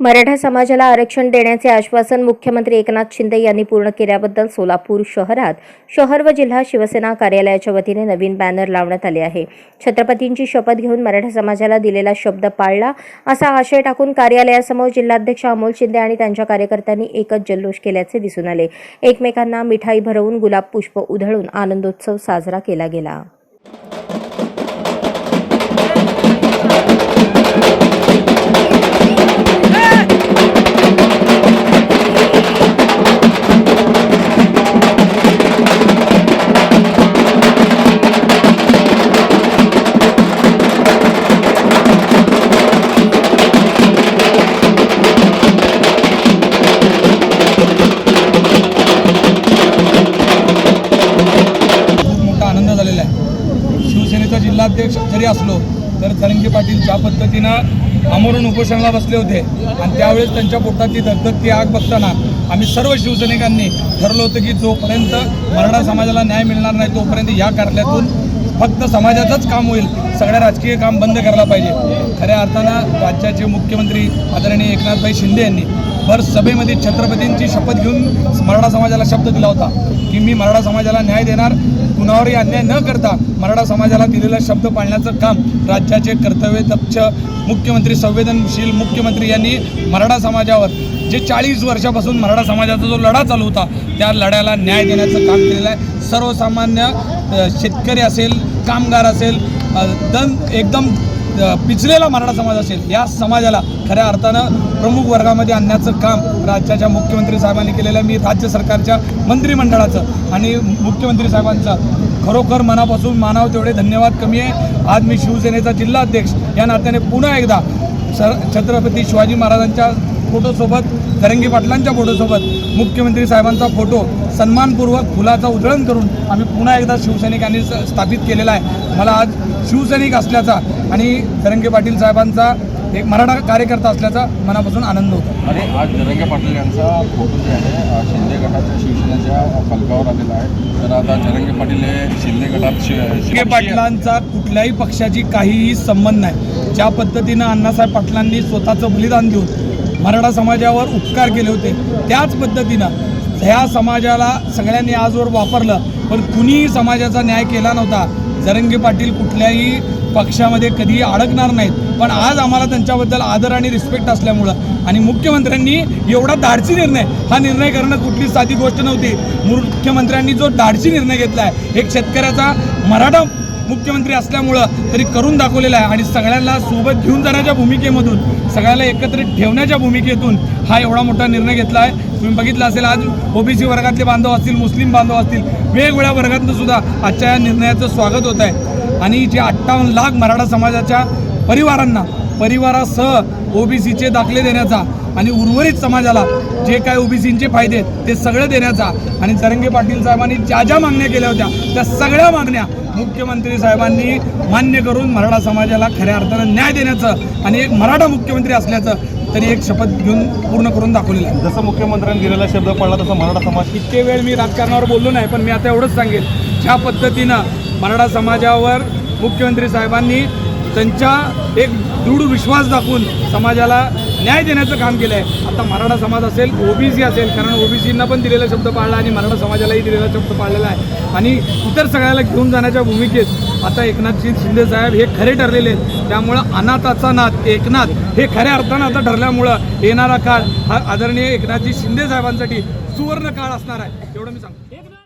मराठा समाजाला आरक्षण देण्याचे आश्वासन मुख्यमंत्री एकनाथ शिंदे यांनी पूर्ण केल्याबद्दल सोलापूर शहरात शहर व जिल्हा शिवसेना कार्यालयाच्या वतीने नवीन बॅनर लावण्यात आले आहे. छत्रपतींची शपथ घेऊन मराठा समाजाला दिलेला शब्द पाळला असा आशय टाकून कार्यालयासमोर जिल्हाध्यक्ष अमोल शिंदे आणि त्यांच्या कार्यकर्त्यांनी एकच जल्लोष केल्याचे दिसून आले. एकमेकांना मिठाई भरवून गुलाब पुष्प उधळून आनंदोत्सव साजरा केला गेला. शिवसेनेचा जिल्हाध्यक्ष जरी असलो तर तरंगे पाटील ज्या पद्धतीनं अमरून उपोषणाला बसले होते आणि त्यावेळेस त्यांच्या पोटातली धगधगती आग बघताना आम्ही सर्व शिवसैनिकांनी ठरलं होतं की जोपर्यंत मराठा समाजाला न्याय मिळणार नाही तोपर्यंत या कार्यालयातून फक्त समाजाचंच काम होईल. सगळ्या राजकीय काम बंद करायला पाहिजे. खऱ्या अर्थानं राज्याचे मुख्यमंत्री आदरणीय एकनाथभाई शिंदे यांनी भर सभेमध्ये छत्रपतींची शपथ घेऊन मराठा समाजाला शब्द दिला होता की मी मराठा समाजाला न्याय देणार. कुणावरही अन्याय न करता मराठा समाजाला दिलेला शब्द पाळण्याचं काम राज्याचे कर्तव्य दक्ष मुख्यमंत्री संवेदनशील मुख्यमंत्री यांनी मराठा समाजावर जे चाळीस वर्षापासून मराठा समाजाचा जो लढा चालू होता त्या लढ्याला न्याय देण्याचं काम केलेलं आहे. सर्वसामान्य शेतकरी असेल कामगार असेल दन एकदम पिचलेला मराठा समाज असेल या समाजाला खऱ्या अर्थानं प्रमुख वर्गामध्ये आणण्याचं काम राज्याच्या मुख्यमंत्री साहेबांनी केलेलं आहे. मी राज्य सरकारच्या मंत्रिमंडळाचं आणि मुख्यमंत्री साहेबांचं खरोखर मनापासून मानाव तेवढे धन्यवाद कमी आहे. आज मी शिवसेनेचा जिल्हाध्यक्ष या नात्याने पुन्हा एकदा सर छत्रपती शिवाजी महाराजांच्या फोटोसोबत तरंगी पाटलांच्या फोटोसोबत मुख्यमंत्री साहेबांचा फोटो सन्मानपूर्वक फुलाचा उधळण करून आम्ही पुन्हा एकदा शिवसैनिकांनी स्थापित केलेला आहे. मला आज शिवसैनिक असल्याचा आणि तरंगे पाटील साहेबांचा एक मराठा कार्यकर्ता असल्याचा मनापासून आनंद होतो. आणि आज जरंगे पाटील यांचा फोटो जे आहे शिंदे गटाच्या शिवसेनेच्या फलकावर आलेला आहे. तर आता जरंगे पाटील हे शिंदे गटात शि- विखे शिवसेना- पाटलांचा कुठल्याही पक्षाची काहीही संबंध नाही. ज्या पद्धतीनं अण्णासाहेब पाटलांनी स्वतःचं बलिदान देऊन मराठा समाजावर उपकार केले होते. त्याच पद्धतीनं ह्या समाजाला सगळ्यांनी आजवर वापरलं पण कुणीही समाजाचा न्याय केला नव्हता. जरंगे पाटील कुठल्याही पक्षामध्ये कधीही अडकणार नाहीत. पण आज आम्हाला त्यांच्याबद्दल आदर आणि रिस्पेक्ट असल्यामुळं आणि मुख्यमंत्र्यांनी एवढा धाडसी निर्णय हा निर्णय करणं कुठलीच साधी गोष्ट नव्हती. मुख्यमंत्र्यांनी जो धाडसी निर्णय घेतला आहे एक शेतकऱ्याचा मराठा मुख्यमंत्री असल्यामुळं तरी करून दाखवलेला आहे. आणि सगळ्यांना सोबत घेऊन जाण्याच्या भूमिकेमधून सगळ्याला एकत्रित ठेवण्याच्या भूमिकेतून हा एवढा मोठा निर्णय घेतला आहे. तुम्ही बघितलं असेल आज ओबीसी वर्गातले बांधव असतील मुस्लिम बांधव असतील वेगवेगळ्या वर्गातनं सुद्धा आजच्या या निर्णयाचं स्वागत होत आहे. आणि जे अठ्ठावन्न लाख मराठा समाजाच्या परिवारांना परिवारासह ओबीसीचे दाखले देण्याचा आणि उर्वरित समाजाला जे काय ओबीसींचे फायदे आहेत ते सगळं देण्याचा आणि तरंगे पाटील साहेबांनी ज्या ज्या मागण्या केल्या होत्या त्या सगळ्या मागण्या मुख्यमंत्री साहेबांनी मान्य करून मराठा समाजाला खऱ्या अर्थानं न्याय देण्याचं आणि एक मराठा मुख्यमंत्री असल्याचं तरी एक शपथ घेऊन पूर्ण करून दाखवलेलं आहे. जसं मुख्यमंत्र्यांनी दिलेला शब्द पडला तसं मराठा समाज इतके वेळ मी राजकारणावर बोललो नाही पण मी आता एवढंच सांगेन ज्या पद्धतीनं मराठा समाजावर मुख्यमंत्री साहेबांनी त्यांच्या एक दृढ विश्वास दाखवून समाजाला न्याय देण्याचं काम केलं आहे आता मराठा समाज असेल ओबीसी असेल कारण ओबीसींना पण दिलेला शब्द पाळला आणि मराठा समाजालाही दिलेला शब्द पाळलेला आहे. आणि इतर सगळ्याला घेऊन जाण्याच्या भूमिकेत आता एकनाथजी शिंदे साहेब हे खरे ठरलेले आहेत. त्यामुळं अनाथाचा नाथ एकनाथ हे खऱ्या अर्थानं आता ठरल्यामुळं येणारा काळ हा आदरणीय एकनाथजी शिंदे साहेबांसाठी सुवर्ण काळ असणार आहे. एवढं मी सांगतो.